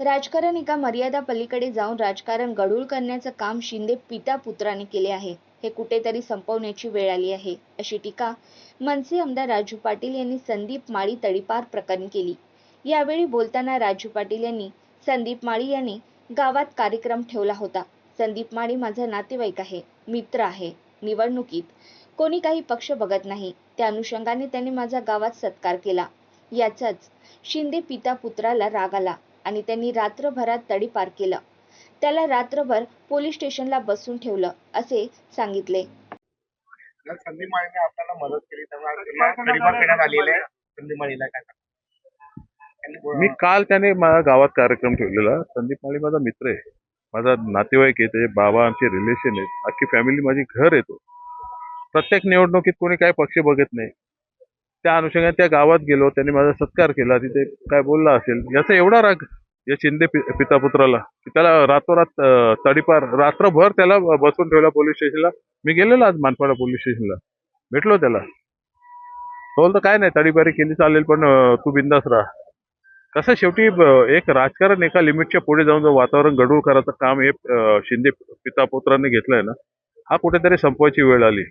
राजकारण एका मर्यादा पलीकडे जाऊन राजकारण गढूळ करण्याचं काम शिंदे पिता पुत्राने केले आहे. हे कुठेतरी संपवण्याची वेळ आली आहे अशी टीका मनसे आमदार राजू पाटील यांनी संदीप माळी तडीपार प्रकरणी केली. यावेळी बोलताना राजू पाटील यांनी संदीप माळी यांनी गावात कार्यक्रम ठेवला होता. संदीप माळी माझा नातेवाईक आहे मित्र आहे निवडणुकीत. कोणी काही पक्ष बघत नाही त्या अनुषंगाने त्यांनी माझा गावात सत्कार केला. याचाच शिंदे पिता पुत्राला राग आला. आणि त्यांनी रात्रभरात तडीपार केलं. त्याला रात्रभर पोलीस स्टेशनला बसून ठेवलं असे सांगितले. माळीने आपल्याला मदत केली आलेले माळीला काय मी काल त्याने माझ्या गावात कार्यक्रम ठेवलेला. संदीप माळी माझा मित्र आहे. माझा नातेवाईक आहे त्याचे बाबा आमचे रिलेशन आहेत. अख्खी फॅमिली माझी घर येतो प्रत्येक निवडणुकीत कोणी काय पक्ष बघत नाही. त्या अनुषंगाने त्या गावात गेलो त्यांनी माझा सत्कार केला तिथे काय बोलला असेल याचा एवढा राग या शिंदे पि- पिता पुत्राला की त्याला रातोरात तडीपार रात्रभर त्याला बसून ठेवला पोलीस स्टेशनला. मी गेलेलो आज मानपाडा पोलीस स्टेशनला. भेटलो त्याला. तो बोलतो काय नाही तडीपारी केली चालेल पण तू बिंदास राहा. कसं शेवटी एक राजकारण एका लिमिटच्या पुढे जाऊन जर वातावरण गडूळ करायचं काम हे शिंदे पिता पुत्रांनी घेतलंय ना हा कुठेतरी संपवायची वेळ आली.